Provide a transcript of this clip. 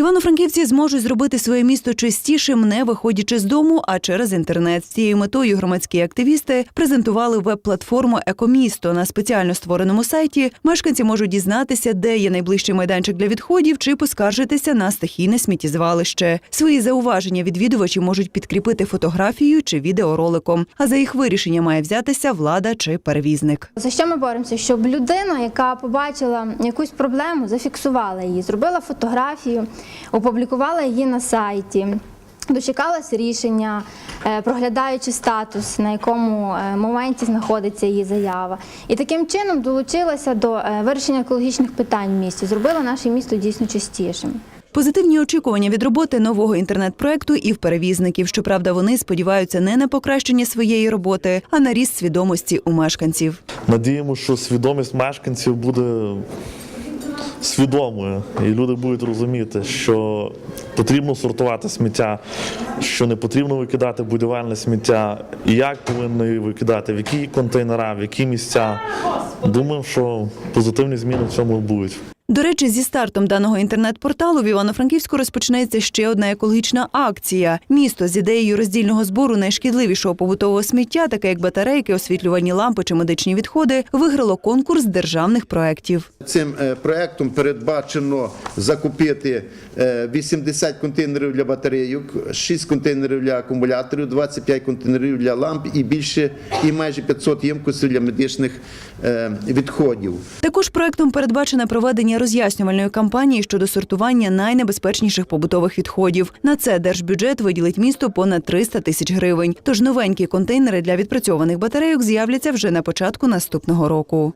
Івано-франківці зможуть зробити своє місто чистішим, не виходячи з дому, а через інтернет. З цією метою громадські активісти презентували веб-платформу Екомісто на спеціально створеному сайті. Мешканці можуть дізнатися, де є найближчий майданчик для відходів, чи поскаржитися на стихійне сміттєзвалище. Свої зауваження відвідувачі можуть підкріпити фотографією чи відеороликом. А за їх вирішення має взятися влада чи перевізник. За що ми боремося? Щоб людина, яка побачила якусь проблему, зафіксувала її, зробила фотографію, опублікувала її на сайті. Дочекалась рішення, е, проглядаючи статус, на якому е, моменті знаходиться її заява, і таким чином долучилася до е, вирішення екологічних питань в місті, зробила наше місто дійсно чистішим. Позитивні очікування від роботи нового інтернет-проекту і в перевізників. Щоправда, вони сподіваються не на покращення своєї роботи, а на ріст свідомості у мешканців. Надіємося, що свідомість мешканців буде свідомою, і люди будуть розуміти, що потрібно сортувати сміття, що не потрібно викидати будівельне сміття, і як повинно її викидати, в які контейнера, в які місця. Думаю, що позитивні зміни в цьому будуть. До речі, зі стартом даного інтернет-порталу в Івано-Франківську розпочнеться ще одна екологічна акція. Місто з ідеєю роздільного збору найшкідливішого побутового сміття, таке як батарейки, освітлювальні лампи чи медичні відходи, виграло конкурс державних проєктів. Цим е, проектом передбачено закупити е, 80 контейнерів для батарейок, 6 контейнерів для акумуляторів, 25 контейнерів для ламп і більше і майже 500 ємкостей для медичних е, відходів. Також проектом передбачене проведення роз'яснювальної кампанії щодо сортування найнебезпечніших побутових відходів. На це держбюджет виділить місту понад 300 тисяч гривень. Тож новенькі контейнери для відпрацьованих батарейок з'являться вже на початку наступного року.